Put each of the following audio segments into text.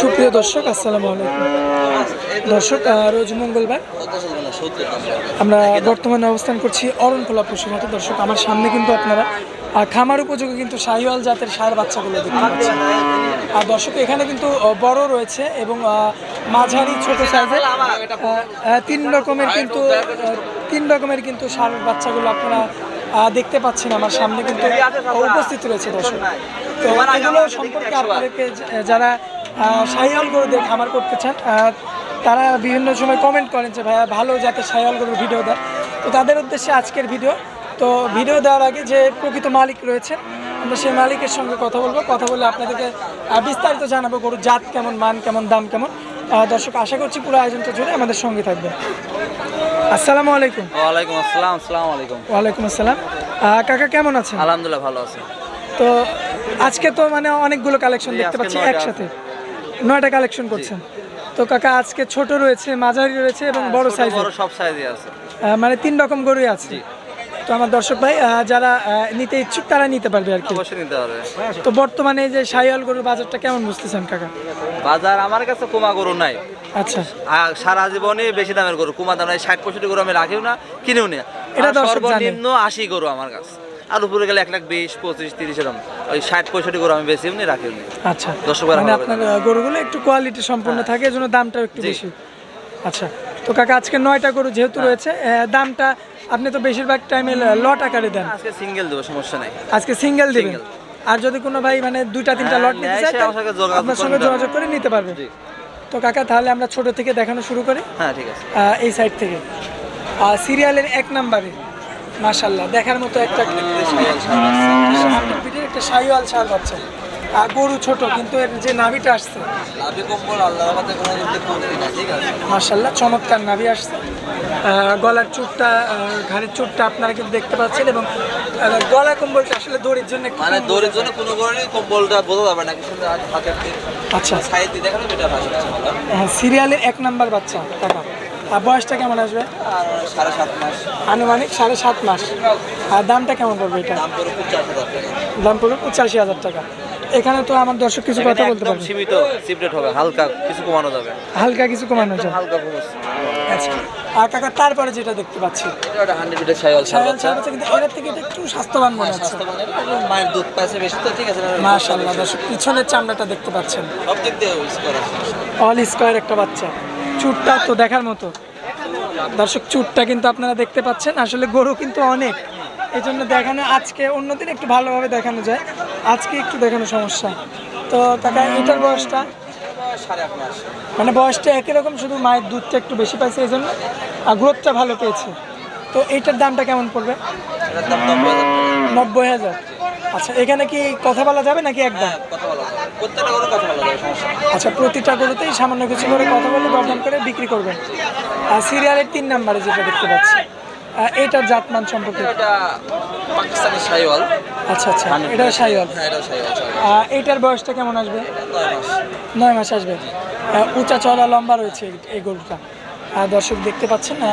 সুপ্রিয় দর্শক, আসসালামু আলাইকুম। দর্শক রোজ মঙ্গলবার। আমরা বর্তমানে অবস্থান করছি অরণখোলা পশুঘাটে। দর্শক, আমার সামনে কিন্তু আপনারা খামার উপযোগী কিন্তু শাহিওয়াল জাতের সার বাচ্চাগুলো দেখতে পাচ্ছেন। আর দর্শক, এখানে কিন্তু বড় রয়েছে এবং মাঝারি, ছোট সাইজের তিন রকমের কিন্তু তিন রকমের কিন্তু সার বাচ্চাগুলো আপনারা দেখতে পাচ্ছেন আমার সামনে কিন্তু উপস্থিত রয়েছে দর্শক। তো এগুলো সম্পর্কে আপনাদেরকে যারা সাইয়াল গরু দিয়ে খামার করতে চান। তারা বিভিন্ন সময় কমেন্ট করেন যে ভাইয়া ভালো যাতে সাইয়াল গরুর ভিডিও দেয় তো তাদের উদ্দেশ্যে আজকের ভিডিও তো ভিডিও দেওয়ার আগে যে প্রকৃত মালিক রয়েছেন আমরা সেই মালিকের সঙ্গে কথা বলব। কথা বলে আপনাদেরকে বিস্তারিত জানাব গরুর জাত কেমন মান কেমন দাম কেমন। দর্শক আশা করছি পুরো আয়োজনটা জুড়ে আমাদের সঙ্গে থাকবে। আসসালামু আলাইকুম। ওয়ালাইকুম আসসালাম আসসালামু আলাইকুম। ওয়ালাইকুম আসসালাম। আহ, কাকা কেমন আছেন? আলহামদুলিল্লাহ ভালো আছে। তো আজকে তো মানে অনেকগুলো কালেকশন দেখতে পাচ্ছি একসাথে। নয়টা কালেকশন করছেন। তো কাকা আজকে ছোট রয়েছে মাঝারি রয়েছে এবং বড় ছোট সাইজের বড় সব সাইজে আছে। মানে তিন রকম গরুই আছে। তো আমার দর্শক ভাই যারা নিতে ইচ্ছুক তারা নিতে পারবে আর কি। অবশ্যই নিতে পারবে। তো বর্তমানে যে সাইয়াল গরুর বাজারটা কেমন বুঝতেছেন কাকা? বাজার আমার কাছে কুমা গরু নাই। আচ্ছা। আর সারা জীবনে বেশি দামের গরু। কুমা দাম নাই ষাট পঁয়ষট্টি গরু আমি রাখিও না কিনেও না। এটা। সর্বনিম্ন আশি গরু আমার কাছে। আর উপরে গেলে এক লাখ বিশ পঁচিশ তিরিশ এরকম। ওই ষাট পঁয়ষট্টি গরু আমি বেশিও নি রাখিও নি আচ্ছা। দর্শক মানে আপনার গরুগুলো একটু কোয়ালিটি সম্পন্ন থাকে এজন্য দামটাও একটু বেশি। আচ্ছা তো কাকা আজকে নয়টা গরু যেহেতু রয়েছে দামটা আপনি তো বেশিরভাগ টাইমে লট আকারে দেন। আজকে সিঙ্গেল দেবো সমস্যা নাই। আজকে সিঙ্গেল দিবেন? আর যদি কোনো ভাই মানে দুইটা তিনটা হ্যাঁ, লট নিতে নেয়, চায় আপনার সঙ্গে যোগাযোগ করে নিতে পারবে। তো কাকা তাহলে আমরা ছোট থেকে দেখানো শুরু করি। হ্যাঁ ঠিক আছে। এই সাইড থেকে। সিরিয়ালের এক নাম্বারে মাশাল্লাহ দেখার মতো একটা পিঠের একটা সাইওয়াল ছাল বাচ্চা আর গরু ছোট কিন্তু এর যে নাভিটা আসছে। মার্শাল্লাহ চমৎকার নাভি আসছে। গলার চুটটা ঘাড়ের চুটটা আপনারা কিন্তু দেখতে পাচ্ছেন এবং গলা কম্বলটা আসলে দড়ির জন্য মানে দৌড়ের জন্য কোনো কারণে কম্বলটা বোঝা যাবে না কিন্তু হাতের আচ্ছা। সাইড দিয়ে দেখানো হ্যাঁ সিরিয়ালের এক নাম্বার বাচ্চা টাকা। আর বয়সটা কেমন আসবে? আর সাড়ে সাত মাস আনুমানিক সাড়ে সাত মাস। আর দামটা কেমন পড়বে এটা? দাম পড়বে পঁচাশি হাজার টাকা। এখানে তো আমার দর্শক কিছু কথা বলতে পারবে। সীমিত সিপ্রেট হবে। হালকা কিছু কমানো যাবে। হালকা কিছু কমানো যায় হালকা আচ্ছা। আর কাকা তারপরে যেটা দেখতে পাচ্ছি। এটা হান্ড্রেড মিটার সাইকেল সায়াল ছাড়া কিন্তু এটার থেকে এটা একটু স্বাস্থ্যবান মনে হচ্ছে। মায়ের দুধ পাইছে বেশি তো ঠিক আছে মাশাল্লাহ দর্শক পিছনের চামড়াটা দেখতে পাচ্ছেন। সব দিক দিয়ে ইউজ করা অল স্কোয়ার একটা বাচ্চা। চুটটা তো দেখার মতো। দর্শক চুটটা কিন্তু আপনারা দেখতে পাচ্ছেন। আসলে গরু কিন্তু অনেক। এই জন্য দেখানো আজকে অন্যদিন একটু ভালোভাবে দেখানো যায়। আজকে একটু দেখানো সমস্যা। তো কাকা এটার বয়সটা? মানে বয়সটা একই রকম শুধু মায়ের দুধটা একটু বেশি পাইছে এই জন্য আর গ্রোথটা ভালো পেয়েছে। তো এইটার দামটা কেমন পড়বে? নব্বই হাজার। আচ্ছা এখানে কি কথা বলা যাবে নাকি একদম? হ্যাঁ কথা বলা প্রত্যেকটা করে কথা বলা সমস্যা আচ্ছা প্রতিটা গরুতেই সামান্য কিছু করে কথা বলে দরদাম করে বিক্রি করবেন। আর সিরিয়ালের তিন নাম্বারে যেটা দেখতে পাচ্ছি আহ, এইটার জাতমান সম্পর্কে? এটা পাকিস্তানি সাইওয়াল আচ্ছা আচ্ছা এটা হ্যাঁ এটা সাইওয়াল আহ, বয়সটা কেমন আসবে? নয় মাস। নয় মাস আসবে। উঁচা চড়া লম্বা রয়েছে এই- গরুটা। আর দর্শক দেখতে পাচ্ছেন না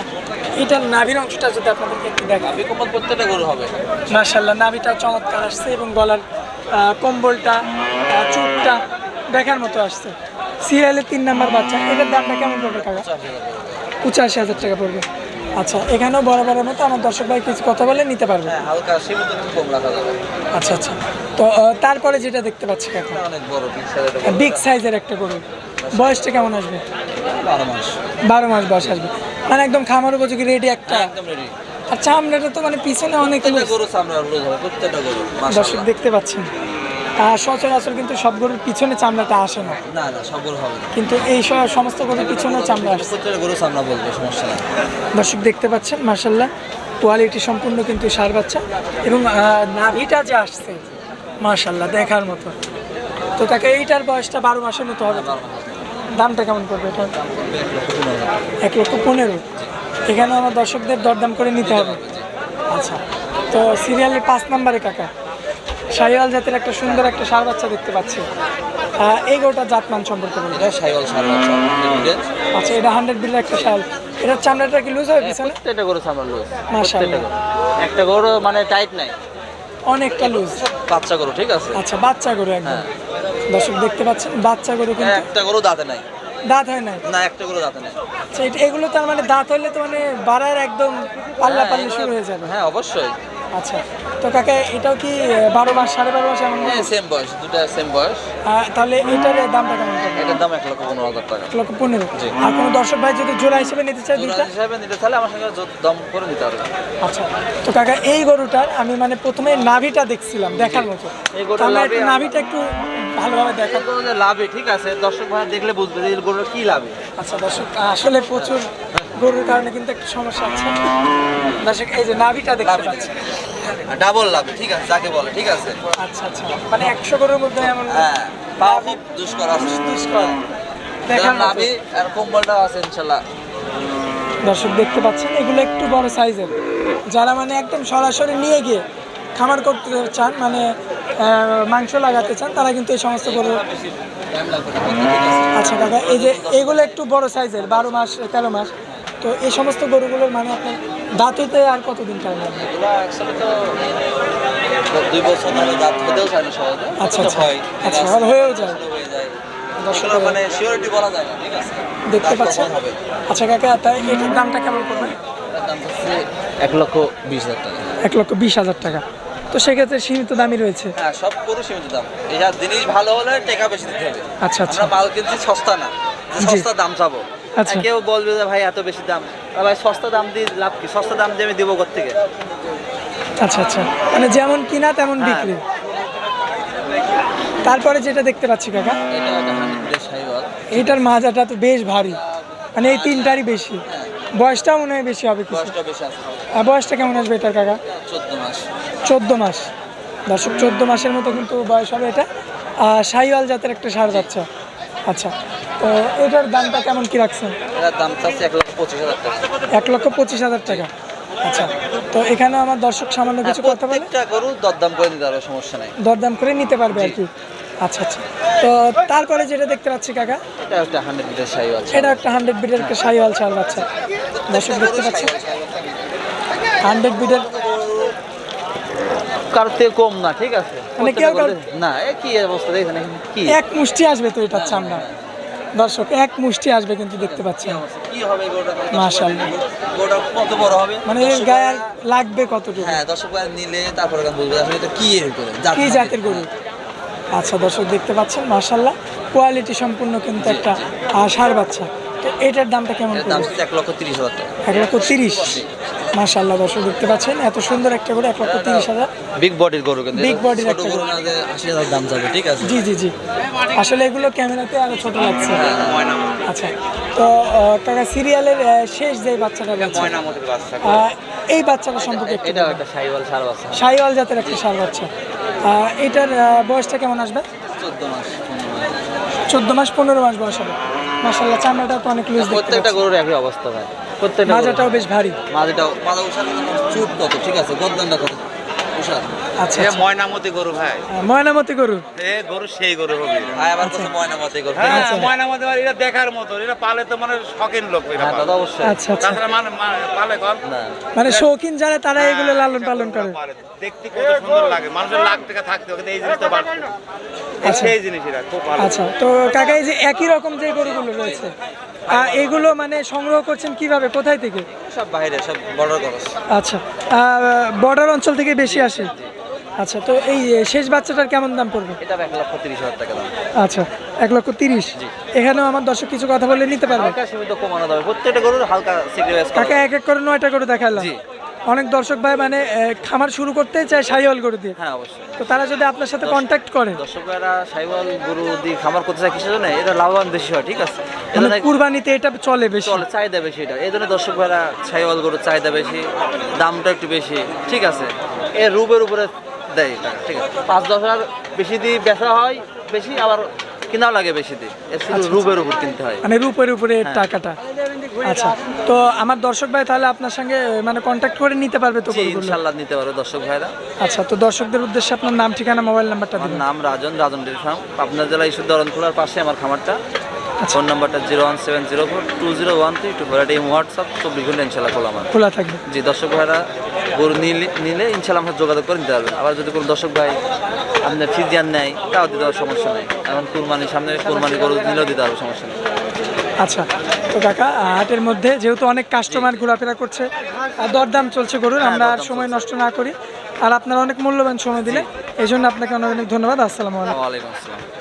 এটার নাভির অংশটা যদি আপনাদেরকে একটু দেখা প্রত্যেকটা গরু হবে। মার্শাল্লাহ নাভিটা চমৎকার আসছে এবং গলার কম্বলটা চুটটা দেখার মতো আসছে। সিরিয়ালের তিন নাম্বার বাচ্চা এটার দামটা কেমন পড়বে কাকা? পঁচাশি হাজার টাকা পড়বে। আচ্ছা এখানেও বরাবরের মতো আমার দর্শক ভাই কিছু কথা বলে নিতে পারবে। হ্যাঁ হালকা সীমিত কম রাখা যাবে। আচ্ছা আচ্ছা। তো তারপরে যেটা দেখতে পাচ্ছি এটা অনেক বড় বিগ সাইজের একটা গরু। বয়সটা কেমন আসবে? বারো মাস। বারো মাস বয়স আসবে। মানে একদম খামার উপযোগী রেডি একটা। একদম রেডি আচ্ছা আমরাটা তো মানে পিছনে অনেক গরু চামড়া প্রত্যেকটা গরু দর্শক দেখতে পাচ্ছেন। সচরাচর কিন্তু সব গরুর পিছনে চামড়াটা আসে না। না না সব গরু হবে কিন্তু এই সমস্ত গরুর পিছনে চামড়া আসছে প্রত্যেকটা গরু চামড়া বলবে সমস্যা নেই। দর্শক দেখতে পাচ্ছেন মার্শাল্লাহ কোয়ালিটি সম্পূর্ণ কিন্তু সার বাচ্চা। এবং নাভিটা যে আসছে মার্শাল্লাহ দেখার মতো। তো তাকে এইটার বয়সটা বারো মাসের মতো হবে। দামটা কেমন পড়বে এটা? এক লক্ষ পনেরো এখানে আমার দর্শকদের দরদাম করে নিতে হবে। আচ্ছা তো সিরিয়ালের পাঁচ নম্বরে কাকা? শাহিওয়াল জাতের একটা সুন্দর একটা সার বাচ্চা দেখতে পাচ্ছি। এই গরুটার জাতমান সম্পর্কে বলুন। এটা সাইওয়াল সার বাচ্চা। আচ্ছা এটা হান্ড্রেড বিলের একটা শাল। এটার চামড়াটা কি লুজ হবে পিছনে? প্রত্যেকটা গরু চামড়া লুজ মাশাআল্লাহ। একটা গরু মানে টাইট নাই। অনেকটা লুজ বাচ্চা গরু ঠিক আছে? আচ্ছা বাচ্চা গরু একদম। হ্যাঁ। দর্শক দেখতে পাচ্ছেন বাচ্চা গরু কিন্তু একটা গরু দাঁতে নাই। দাঁত হয় নাই? না একটা গরু দাঁতে নাই। আচ্ছা, এগুলো তার মানে দাঁত হলে তো মানে বাড়ার একদম পাল্লা পাল্লা শুরু হয়ে যাবে। হ্যাঁ অবশ্যই। আচ্ছা। তো কাকা এটাও কি বারো মাস সাড়ে বারো মাস এমন হ্যাঁ সেম বয়স দুটা সেম বয়স। তাহলে এটার দামটা কেমন এটার দাম এক লক্ষ পনেরো হাজার টাকা। এক লক্ষ পনেরো। আর কোনো দর্শক ভাই যদি জোড়া হিসেবে নিতে চায় জোড়া হিসাবে নিতে চাইলে আমার সঙ্গে দম করে নিতে পারবে আচ্ছা। তো কাকা এই গরুটার আমি মানে প্রথমে নাভিটা দেখছিলাম দেখার মতো। এই গরুটার নাভিটা একটু ভালোভাবে দেখা। লাভে ঠিক আছে দর্শক ভাই দেখলে বুঝবে যে এই গরুটা কি লাভে। আচ্ছা দর্শক আসলে প্রচুর গরুর কারণে কিন্তু একটু সমস্যা আছে দর্শক এই যে নাভিটা দেখতে পাচ্ছি। ডাবল লাভে ঠিক আছে যাকে বলে ঠিক আছে? আচ্ছা আচ্ছা। মানে একশো গরুর মধ্যে এমন হ্যাঁ খুব দুষ্কর আছে। দুষ্কর। লাভে আর কম্বলটা আছে ইনশাল্লাহ। দর্শক দেখতে পাচ্ছেন এগুলো একটু বড় সাইজের। যারা মানে একদম সরাসরি নিয়ে গিয়ে খামার করতে চান মানে মাংস লাগাতে চান তারা কিন্তু এই সমস্ত গরু আচ্ছা কাকা এই যে এগুলো একটু বড় সাইজের বারো মাস তেরো মাস। তো এই সমস্ত গরুগুলোর মানে আপনার দাঁতুতে আর কতদিন টাইম লাগবে দুই বছর ধরে দাঁত হতেও চায় না সহজে আচ্ছা, আচ্ছা। হয়। আচ্ছা, হয়েও যায়। মানে বলা যায় না ঠিক আছে? দেখতে দাঁত পাচ্ছেন? আচ্ছা কাকা তাই এটার দামটা কেমন হচ্ছে এক লক্ষ বিশ হাজার টাকা। এক লক্ষ বিশ হাজার টাকা। তো সেক্ষেত্রে সীমিত দামই রয়েছে। হ্যাঁ সব গরু সীমিত দাম। এটা জিনিস ভালো হলে টাকা বেশি দিতে হবে। আচ্ছা আচ্ছা। মাল কিনছি সস্তা না। সস্তা দাম চাবো। কেউ বলবে যে ভাই এত বেশি দাম। ভাই সস্তা দাম দিয়ে লাভ কি? সস্তা দাম দিয়ে আমি দেবো থেকে? আচ্ছা আচ্ছা। মানে যেমন কিনা তেমন হ্যাঁ। বিক্রি। তারপরে যেটা দেখতে পাচ্ছি কাকা। এইটার মাজাটা তো বেশ ভারী। মানে এই তিনটারই বেশি। বয়সটাও মনে হয় বেশি হবে কিছু। বয়সটা কেমন আসবে এটার কাকা? চোদ্দ মাস। চোদ্দ মাস। দর্শক চোদ্দ মাসের মতো কিন্তু বয়স হবে এটা। আর শাহিওয়াল জাতের একটা সার বাচ্চা। আচ্ছা। তো এটার দামটা কেমন কি রাখছেন? এটার দাম চাচ্ছে এক লক্ষ পঁচিশ হাজার টাকা। এক লক্ষ পঁচিশ হাজার টাকা। আচ্ছা তো এখানে আমার দর্শক সামান্য কিছু কথা বলে? প্রত্যেকটা গরু দরদাম করে নিতে পারবে সমস্যা নাই। দরদাম করে নিতে পারবে আর কি। আচ্ছা আচ্ছা। তো তারপরে যেটা দেখতে পাচ্ছি কাকা? এটা একটা হান্ড্রেড এটা একটা হান্ড্রেড বিডের একটা চাল বাচ্চা দর্শক দেখতে পাচ্ছেন? হান্ড্রেড বিডের কারোর থেকে কম না ঠিক আছে? মানে কেউ না এ কি অবস্থা? কি? এক মুষ্টি আসবে তো এটার চামড়া দর্শক এক মুষ্টি আসবে কিন্তু দেখতে পাচ্ছি। কত বড় হবে? মানে এর গায়ে লাগবে কতটুকু? হ্যাঁ দর্শক নিলে তারপরে আসলে এটা কি এর কি জাতের গরু? আচ্ছা দর্শক দেখতে পাচ্ছেন মাশাল্লাহ কোয়ালিটি সম্পূর্ণ কিন্তু একটা আশার বাচ্চা। তো এটার দামটা কেমন দাম এক লক্ষ তিরিশ হাজার টাকা। এক লক্ষ তিরিশ। মাশাল্লাহ দর্শক দেখতে পাচ্ছেন এত সুন্দর একটা গরু এক লক্ষ তিরিশ হাজার। বিগ বডির গরু কিন্তু Big body র ছোট একটা গরু আশি হাজার দাম যাবে ঠিক আছে? জি জি জি। আসলে এগুলো ক্যামেরাতে আরও ছোট লাগছে। হ্যাঁ, আচ্ছা তো কাকা সিরিয়ালের শেষ যে বাচ্চাটা রয়েছে ময়না মতো বাচ্চা। এই বাচ্চাটা সম্পর্কে একটু এটাও একটা সাইওয়াল সার বাচ্চা। সাইওয়াল জাতের একটা ষাঁড় বাচ্চা। এটার বয়সটা কেমন আসবে? চোদ্দ মাস। চোদ্দ মাস পনেরো মাস বয়স হবে। মাসাল্লাহ চামড়াটা তো অনেক লুজ দেখতে প্রত্যেকটা গরুর একই অবস্থা ভাই। প্রত্যেকটা মাজাটাও বেশ ভারী। মাঝেটাও মাঝে উষার চুপ কত ঠিক আছে? গদ্দানটা কত? উষার আচ্ছা। এ। ময়নামতি গরু ভাই। ময়নামতি গরু? এ গরু সেই গরু হবে ভাই আবার কত ময়না গরু। হ্যাঁ। ময়নামতি গরু, এটা দেখার মতো। এটা পালে তো মানে শখিন লোক এরা হ্যাঁ দাদা অবশ্যই। আচ্ছা আচ্ছা। তাছাড়া মানে মানে পালে মানে শৌখিন যারা তারা এগুলো লালন পালন করে। দেখতে কত সুন্দর লাগে। মানুষের লাখ টাকা থাকতে হবে এই জিনিসটা। এই আচ্ছা। সেই জিনিস এটা খুব ভালো। আচ্ছা তো কাকা এই যে একই রকম যে গরুগুলো রয়েছে এগুলো মানে সংগ্রহ করছেন কীভাবে? কোথায় থেকে? সব বাইরে সব বর্ডার খরচ আচ্ছা বর্ডার অঞ্চল থেকে বেশি আসে? আচ্ছা তো এই শেষ বাচ্চাটার কেমন দাম পড়বে? এটা এক লক্ষ তিরিশ হাজার টাকা দাম। আচ্ছা এক লক্ষ তিরিশ? এখানেও আমার দর্শক কিছু কথা বলে নিতে পারবে? হালকা সীমিত কমানো যাবে। প্রত্যেকটা গরুর হালকা কাকা এক এক করে নয়টা করে দেখালাম। জি। অনেক দর্শক ভাই মানে খামার শুরু করতে চায় সাইওয়াল গরু দিয়ে। হ্যাঁ অবশ্যই। তো তারা যদি আপনার সাথে কন্ট্যাক্ট করে। দর্শকরা সাইওয়াল গরু দিয়ে খামার করতে চায় কিসের জন্য? এটা লাভবান বেশি হয় ঠিক আছে? মানে কুরবানিতে এটা চলে বেশি। চলে চাহিদা বেশি এটা। এই জন্য দর্শক ভাইরা সাইওয়াল গরুর চাহিদা বেশি দামটা একটু বেশি ঠিক আছে? এ রূপের উপরে দেয় ঠিক আছে? পাঁচ দশ হাজার বেশি দিয়ে বেচা হয় বেশি আবার কেনাও লাগে বেশি দিন। এর শুধু রূপের উপর কিনতে হয়। মানে রূপের উপরে। টাকাটা। আচ্ছা তো আমার দর্শক ভাই তাহলে আপনার সঙ্গে মানে কন্ট্যাক্ট করে নিতে পারবে তো ইনশাল্লাহ নিতে পারবে দর্শক ভাইরা। আচ্ছা তো দর্শকদের উদ্দেশ্যে আপনার নাম ঠিকানা মোবাইল নাম্বারটা দিন নাম রাজন রাজন ডেরি ফার্ম। পাবনা জেলা ইস্যু দরনখোলার পাশে আমার খামারটা। আচ্ছা। ফোন নাম্বারটা zero one seven zero four two zero one three two four. এই হোয়াটসঅ্যাপ চব্বিশ ঘণ্টা ইনশাল্লাহ খোলা আমার। খোলা থাকবে। জি দর্শক ভাইরা গরু নিলে নিলে ইনশাল্লাহ আমরা যোগাযোগ করে নিতে পারবেন। আবার যদি কোনো দর্শক ভাই আপনার ফিজিয়ান নেয় তাও দিতে হবে সমস্যা নেই। এখন কুরবানির সামনে কুরবানি গরু নিলেও দিতে হবে সমস্যা নেই। আচ্ছা তো কাকা হাটের মধ্যে যেহেতু অনেক কাস্টমার ঘোরাফেরা করছে আর দরদাম চলছে গরুর আমরা আর সময় নষ্ট না করি। আর আপনারা অনেক মূল্যবান সময় দিলে এই জন্য আপনাকে অনেক অনেক ধন্যবাদ। আসসালামু আলাইকুম। ওয়ালাইকুম আসসালাম।